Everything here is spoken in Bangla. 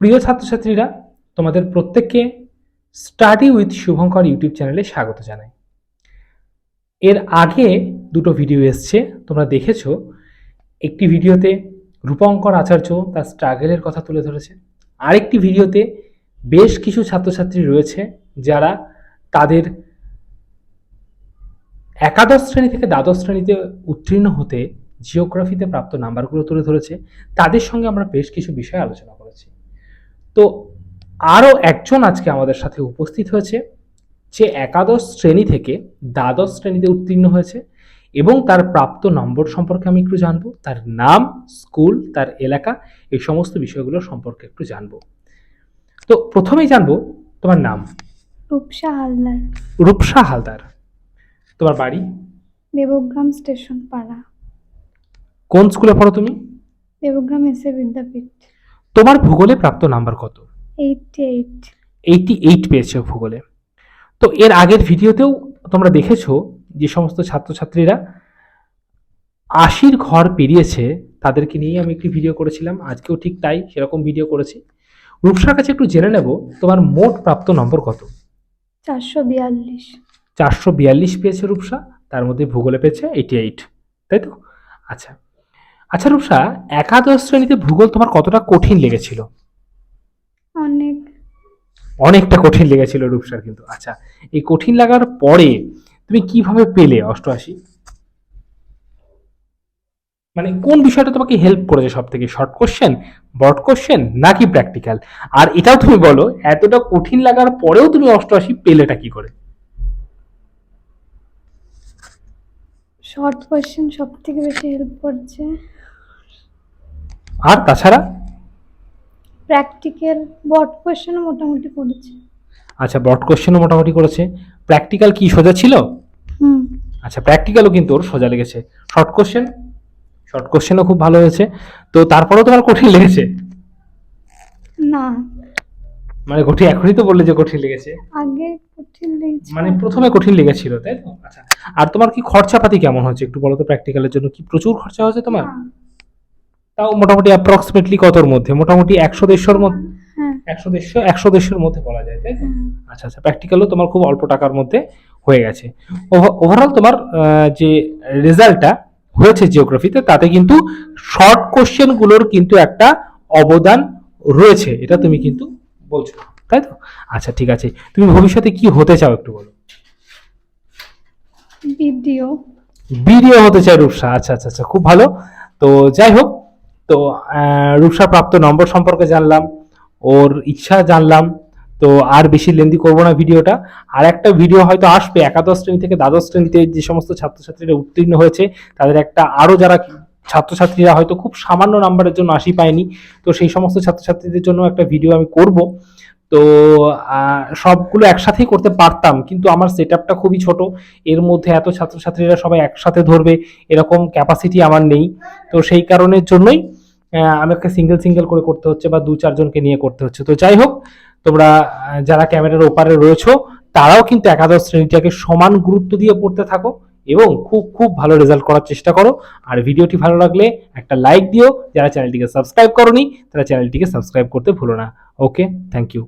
প্রিয় ছাত্রছাত্রীরা, তোমাদের প্রত্যেককে স্টাডি উইথ শুভঙ্কর ইউটিউব চ্যানেলে স্বাগত জানাই। এর আগে দুটো ভিডিও এসছে, তোমরা দেখেছ। একটি ভিডিওতে রূপঙ্কর আচার্য তার স্ট্রাগলের কথা তুলে ধরেছে। আরেকটি ভিডিওতে বেশ কিছু ছাত্রছাত্রী রয়েছে যারা তাদের একাদশ শ্রেণি থেকে দ্বাদশ শ্রেণীতে উত্তীর্ণ হতে জিওগ্রাফিতে প্রাপ্ত নাম্বারগুলো তুলে ধরেছে। তাদের সঙ্গে আমরা বেশ কিছু বিষয়ে আলোচনা করেছি। তো আরও একজন আজকে আমাদের সাথে উপস্থিত হয়েছে যে একাদশ শ্রেণি থেকে দ্বাদশ শ্রেণীতে উত্তীর্ণ হয়েছে এবং তার প্রাপ্ত নম্বর সম্পর্কে আমি একটু জানব তার নাম স্কুল তার এলাকা এই সমস্ত বিষয়গুলো সম্পর্কে একটু জানব। তো প্রথমেই জানব তোমার নাম? রূপসা হালদার। রূপসা হালদার। তোমার বাড়ি? দেবগ্রাম স্টেশন পাড়া। কোন স্কুলে পড়ো তুমি? দেবগ্রাম এসে বিদ্যাপীঠ। তোমার ভূগোলে প্রাপ্ত নাম্বার কত? এইটি এইট পেয়েছে ভূগোলে। তো এর আগের ভিডিওতেও তোমরা দেখেছ যে সমস্ত ছাত্রছাত্রীরা আশির ঘর পেরিয়েছে তাদেরকে নিয়ে আমি একটি ভিডিও করেছিলাম আজকেও ঠিক তাই সেরকম ভিডিও করেছি। রূপসার কাছে একটু জেনে নেব তোমার মোট প্রাপ্ত নম্বর কত? চারশো বিয়াল্লিশ। চারশো বিয়াল্লিশ পেয়েছে রূপসা তার মধ্যে ভূগোলে পেয়েছে এইটি এইট তাই তো? আচ্ছা আচ্ছা রূপসা একাদশ শ্রেণীতে ভূগোল তোমার কতটা কঠিন লেগেছিল? অনেক। অনেকটা কঠিন লেগেছিল রূপসার কিন্তু। আচ্ছা এই কঠিন লাগার পরে তুমি কীভাবে পেলে অষ্টআশি? মানে কোন বিষয়টা তোমাকে হেল্প করেছে সব থেকে শর্ট কোশ্চেন বট কোশ্চেন নাকি প্র্যাকটিক্যাল আর এটাও তুমি বলো এতটা কঠিন লাগার পরেও তুমি অষ্টআশি পেলেটা কি করে? শর্ট কোয়েশ্চেন সব থেকে বেশি হেল্প করছে। আর তাছাড়া? প্র্যাকটিক্যাল বট কোয়েশ্চেনও মোটামুটি করেছে। আচ্ছা ব্রড কোশ্চেনও মোটামুটি করেছে। প্র্যাকটিক্যাল কি সোজা ছিল? হুম। আচ্ছা প্র্যাকটিক্যালও কিন্তু ওর সোজা লেগেছে। শর্ট কোশ্চেন শর্ট কোশ্চেনও খুব ভালো হয়েছে। তো তারপরেও তোমার কঠিন লেগেছে? না। মানে কঠিন এখনই তো বললে যে কঠিন লেগেছে। আগে কঠিন লেগেছে। মানে প্রথমে কঠিন লেগেছিল তাই তো? আচ্ছা। আর তোমার কি খরচাপাতি কেমন হচ্ছে একটু বলো তো প্র্যাকটিক্যালের জন্য। কি প্রচুর খরচা হয়েছে তোমার? তাও মোটামুটি অ্যাপ্রক্সিমেটলি কতর মধ্যে? মোটামুটি একশো দেড়শোর মধ্যে? হ্যাঁ। একশো দেড়শো একশো দেড়শোর মধ্যে বলা যায় তাই তো? হ্যাঁ। আচ্ছা আচ্ছা। প্র্যাকটিক্যালও তোমার খুব অল্প টাকার মধ্যে হয়ে গেছে। ওভারঅল তোমার যে রেজাল্টটা হয়েছে জিওগ্রাফিতে তাতে কিন্তু শর্ট কোশ্চেনগুলোর কিন্তু একটা অবদান রয়েছে। এটা তুমি কিন্তু বলছো। তাই তো? আচ্ছা ঠিক আছে। তুমি ভবিষ্যতে কি হতে চাও একটু বলো। ভিডিও বিডিও হতে চায় রূপসা। আচ্ছা আচ্ছা আচ্ছা খুব ভালো। তো যাই হোক তো রূপসা প্রাপ্ত নম্বর সম্পর্কে জানলাম ওর ইচ্ছা জানলাম তো আর বেশি লেন্দি করব না ভিডিওটা। আর একটা ভিডিও হয়তো আসবে একাদশ শ্রেণি থেকে দ্বাদশ শ্রেণীতে যে সমস্ত ছাত্রছাত্রীরা উত্তীর্ণ হয়েছে তাদের একটা আরও যারা ছাত্রছাত্রীরা হয়তো খুব সামান্য নাম্বারের জন্য আশি পায়নি। তো সেই সমস্ত ছাত্রছাত্রীদের জন্য একটা ভিডিও আমি করব। তো সবগুলো একসাথেই করতে পারতাম, কিন্তু আমার সেট আপটা খুবই ছোট। এর মধ্যে এত ছাত্রছাত্রীরা সবাই একসাথে ধরবে, এরকম ক্যাপাসিটি আমার নেই। তো সেই কারণের জন্যই আমাকে সিঙ্গেল সিঙ্গেল করে করতে হচ্ছে বা দু চারজনকে নিয়ে করতে হচ্ছে। তো যাই হোক, তোমরা যারা ক্যামেরার ওপারে রয়েছো, তারাও কিন্তু একাদশ শ্রেণীটাকে সমান গুরুত্ব দিয়ে পড়তে থাকো। এবং খুব খুব ভালো রেজাল্ট করার চেষ্টা করো। আর ভিডিওটি ভালো লাগলে একটা লাইক দিও। যারা চ্যানেলটিকে সাবস্ক্রাইব করনি, তারা চ্যানেলটিকে সাবস্ক্রাইব করতে ভুলো না। Okay thank you